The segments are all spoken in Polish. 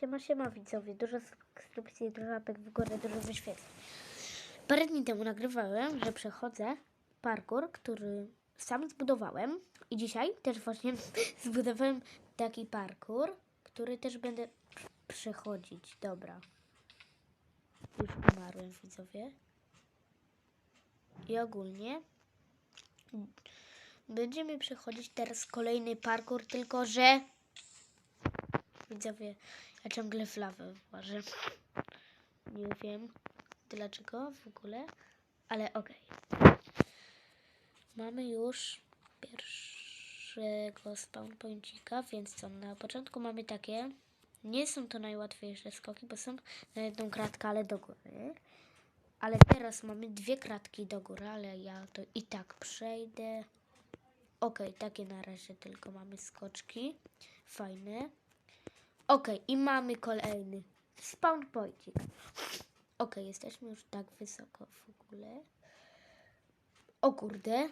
Siema, siema widzowie, dużo subskrypcji, dużo łapek w górę, dużo wyświetleń. Parę dni temu nagrywałem, że przechodzę parkour, który sam zbudowałem i dzisiaj też właśnie zbudowałem taki parkour, który też będę przechodzić. Dobra. Już umarłem widzowie. I ogólnie będziemy przechodzić teraz kolejny parkour, tylko że Widzowie, ja ciągle w lawę włażę. Nie wiem dlaczego w ogóle, ale okej. Mamy już pierwszego spawn pointika, więc co, na początku mamy takie. Nie są to najłatwiejsze skoki, bo są na jedną kratkę, ale do góry. Ale teraz mamy dwie kratki do góry, ale ja to i tak przejdę. Okej, takie na razie tylko mamy skoczki. Fajne. Okej, i mamy kolejny spawn pointik. Okej, jesteśmy już tak wysoko w ogóle. O kurde.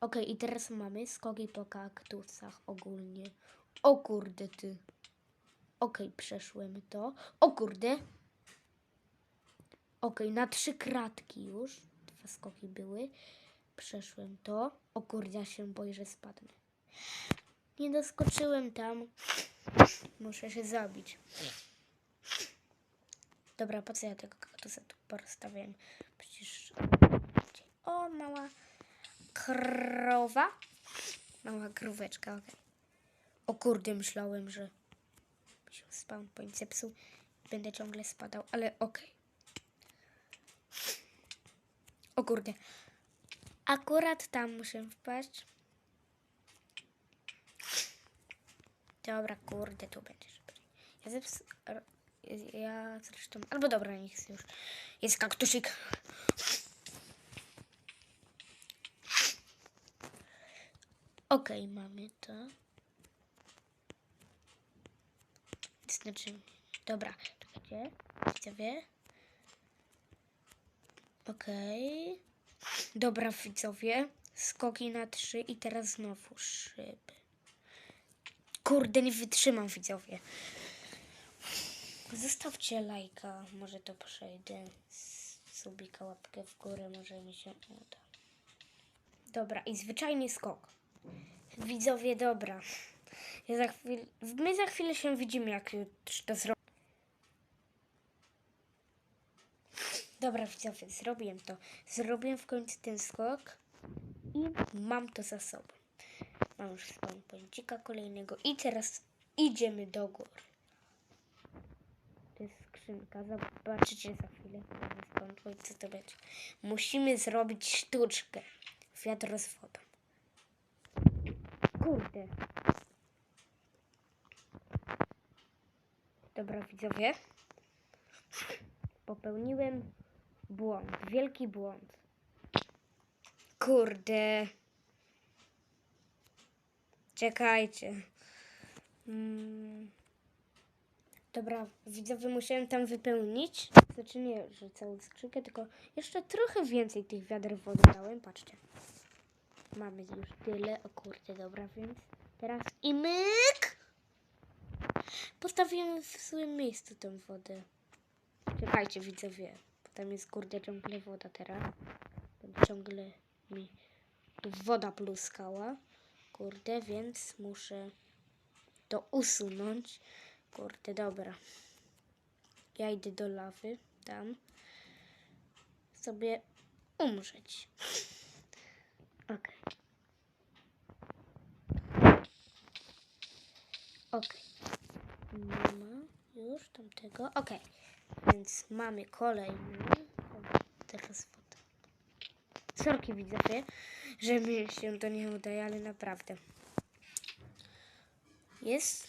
Okej, i teraz mamy skoki po kaktusach ogólnie. O kurde ty. Okej, przeszłem to. O kurde. Okej, na trzy kratki już. Dwa skoki były. Przeszłem to. O kurde, ja się boję, że spadnę. Nie doskoczyłem tam. Muszę się zabić. Dobra, po co ja tego kaktusa tu porozstawiałem? Przecież... O, mała krowa. Mała króweczka, okej. O kurde, myślałem, że się spawn point zepsuł. Będę ciągle spadał, ale okej. O kurde. Akurat tam muszę wpaść. Dobra, kurde, tu będziesz. Ja zeps... Ja zresztą... Albo dobra, niech już. Jest kaktusik. Okej, mamy to. Znaczy... Dobra, czekajcie. Widzowie. Okej. Dobra, widzowie. Skoki na trzy i teraz znowu szyby. Kurde, nie wytrzymam, widzowie. Zostawcie lajka, może to przejdę. Subika, łapkę w górę, może mi się uda. Dobra, i zwyczajny skok. Widzowie, dobra. Ja za chwil... My za chwilę się widzimy, jak już to zrobię. Dobra, widzowie, zrobiłem to. Zrobiłem w końcu ten skok i mam to za sobą. Mam już spawn pointika kolejnego i teraz idziemy do góry. To jest skrzynka, zobaczycie za chwilę. Co to będzie. Musimy zrobić sztuczkę. Wiadro z wodą. Kurde. Dobra, widzowie. Popełniłem błąd. Wielki błąd. Kurde. Czekajcie. Mm. Dobra, widzowie musiałem tam wypełnić. Znaczy nie, że całą skrzynkę, tylko jeszcze trochę więcej tych wiader wody dałem. Patrzcie. Mamy już tyle. O kurde, dobra, więc teraz i myk! Postawiłem w swoim miejscu tą wodę. Czekajcie, widzowie. Bo tam jest kurde ciągle woda teraz. Ciągle mi tu woda pluskała. Kurde, więc muszę to usunąć. Kurde, dobra. Ja idę do lawy, tam. Sobie umrzeć. Okej. Okej. Nie ma już tamtego. Okej. Więc mamy kolejny. Teraz. Sorki widzowie, że mi się to nie udaje, ale naprawdę. Jest.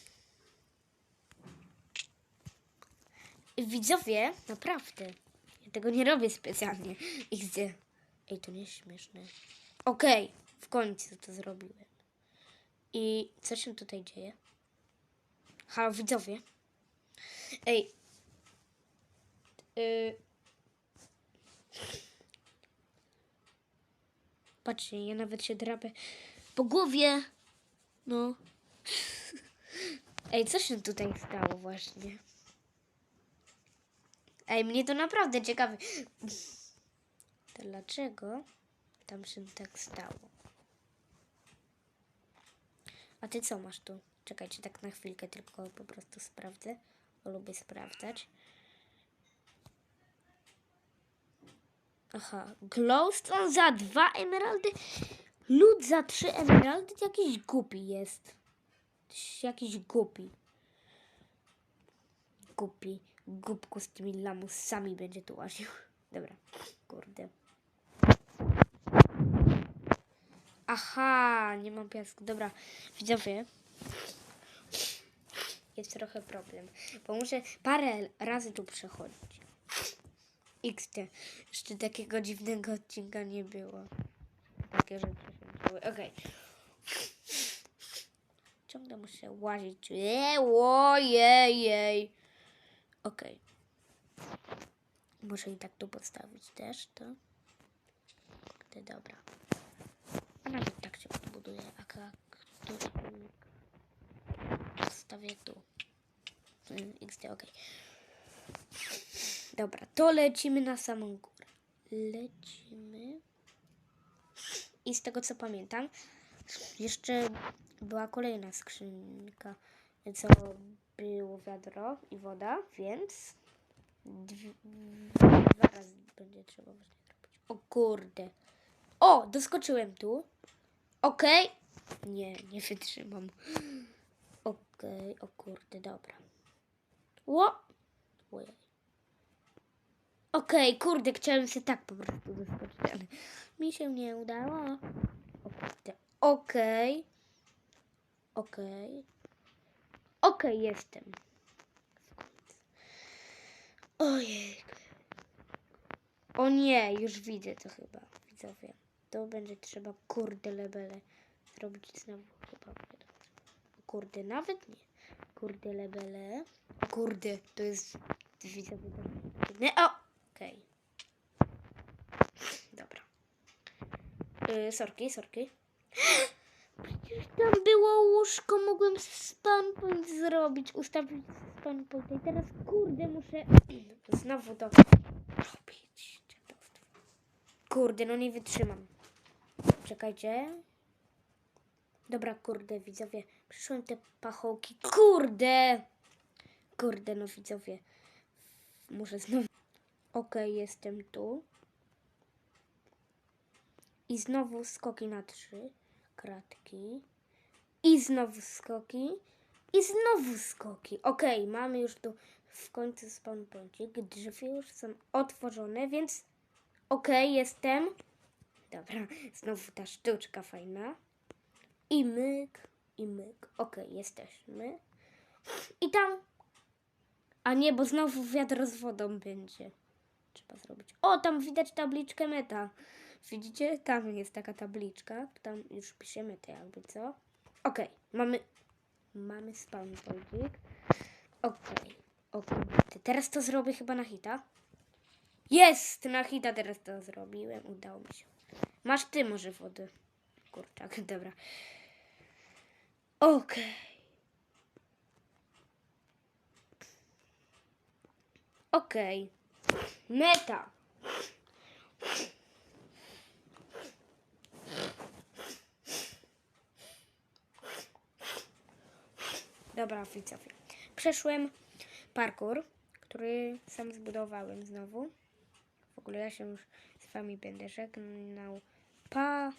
Widzowie, naprawdę. Ja tego nie robię specjalnie. I gdzie? Ej, to nie śmieszne. Okej, w końcu to zrobiłem. I co się tutaj dzieje? Halo, widzowie. Ej. Y... Patrzcie, ja nawet się drapę po głowie. No. Ej, co się tutaj stało właśnie? Ej, mnie to naprawdę ciekawi. Dlaczego tam się tak stało? A ty co masz tu? Czekajcie tak na chwilkę, tylko po prostu sprawdzę. Bo lubię sprawdzać. Aha, glowstone za dwa emeraldy, lód za trzy emeraldy, jakiś głupi jest. Jakiś głupi. Głupi. Głupku z tymi lamusami będzie tu łaził. Dobra, kurde. Aha, nie mam piasku. Dobra, widzowie. Jest trochę problem, bo muszę parę razy tu przechodzić. XT. Jeszcze takiego dziwnego odcinka nie było. Takie rzeczy się działy. Okej. Ciągle muszę łazić. Eee, ojej. Okej. Muszę i tak tu postawić też to. Kurde, dobra. A nawet tak się podbuduje. A tu postawię tu. XD, okej. Dobra, to lecimy na samą górę. Lecimy. I z tego co pamiętam, jeszcze była kolejna skrzynka, co było wiadro i woda, więc dwa razy będzie trzeba zrobić. O kurde. O, doskoczyłem tu. Okej. Nie, nie wytrzymam. Okej, o kurde, dobra. Ło! Ojej. Okej, kurde, chciałem się tak po prostu doskoczyć, ale mi się nie udało. Okej. Okej. Okej, jestem. Ojej. O nie, już widzę to chyba, widzowie. To będzie trzeba, kurde, lebele zrobić znowu chyba. Kurde, nawet nie. Kurde, lebele. Kurde, to jest, to nie, o! Okej. Dobra. Yy, sorki, sorki. Przecież tam było łóżko, mogłem spawn point zrobić, ustawić spawn point. I teraz, kurde, muszę znowu to robić. Kurde, no nie wytrzymam. Czekajcie. Dobra, kurde, widzowie. Przyszłem te pachołki. Kurde! Kurde, no widzowie. Muszę znowu. Okej, jestem tu. I znowu skoki na trzy kratki. I znowu skoki. I znowu skoki. Okej, mamy już tu w końcu spawn pointik. Drzwi już są otworzone, więc okej, jestem. Dobra, znowu ta sztuczka fajna. I myk, i myk. Okej, jesteśmy. I tam. A nie, bo znowu wiatr z wodą będzie. Trzeba zrobić. O, tam widać tabliczkę meta. Widzicie? Tam jest taka tabliczka. Tam już piszemy to jakby co. Okej, mamy. Mamy spawn. Okej. Okej. Teraz to zrobię chyba na hita. Jest! Na hita teraz to zrobiłem. Udało mi się. Masz ty może wodę. Kurczak, dobra. Okej. Okej. Meta. Dobra, widzowie. Przeszłem parkour, który sam zbudowałem znowu. W ogóle ja się już z wami będę żegnał. Pa!